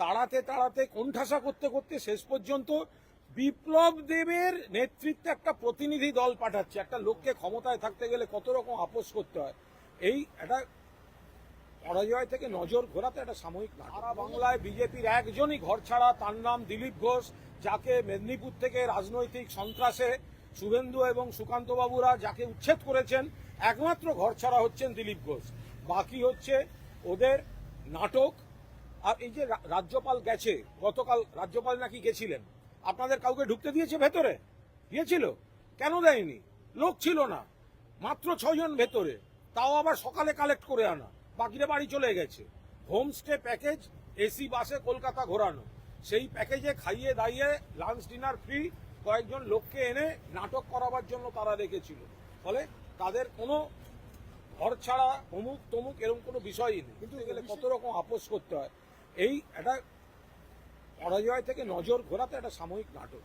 তাড়াতে তাড়াতে কোণঠাসা করতে করতে শেষ পর্যন্ত বিপ্লব দেবের নেতৃত্বে একটা প্রতিনিধি দল পাঠাচ্ছে। একটা লোককে ক্ষমতায় থাকতে গেলে কত রকম আপোষ করতে হয়। এই একটা পরাজয় থেকে নজর ঘোরাতে একটা সাময়িক। সারা বাংলায় বিজেপির একজনই ঘর ছাড়া তার নাম দিলীপ ঘোষ, যাকে মেদিনীপুর থেকে রাজনৈতিক সন্ত্রাসে শুভেন্দু এবং সুকান্ত বাবুরা যাকে উচ্ছেদ করেছেন, একমাত্র ঘর ছাড়া হচ্ছেন দিলীপ ঘোষ। বাকি হচ্ছে ওদের নাটক। আর এই যে রাজ্যপাল গেছে গতকাল রাজ্যপাল নাকি গেছিলেন আপনাদের কাউকে ঢুকতে দিয়েছে ভেতরে? দিয়েছিল? কেন দেয়নি? লোক ছিল না। মাত্র ছজন ভেতরে। তাও আবার সকালে কালেক্ট করে আনা। বাকিরা বাড়ি চলে গেছে। হোমস্টে প্যাকেজ এসি বাসে কলকাতা ঘোরানো। সেই প্যাকেজে খাইয়ে দাইয়ে লাঞ্চ ডিনার ফ্রি কয়েকজন লোককে এনে নাটক করাবার জন্য তারা রেখেছিল। ফলে তাদের কোনো ঘর ছাড়া অমুক তমুক এরকম কোনো বিষয়ই নেই। কিন্তু গেলে কত রকম আপোষ করতে হয়। এই একটা পরাজয় থেকে নজর ঘোরাতে একটা সাময়িক নাটক।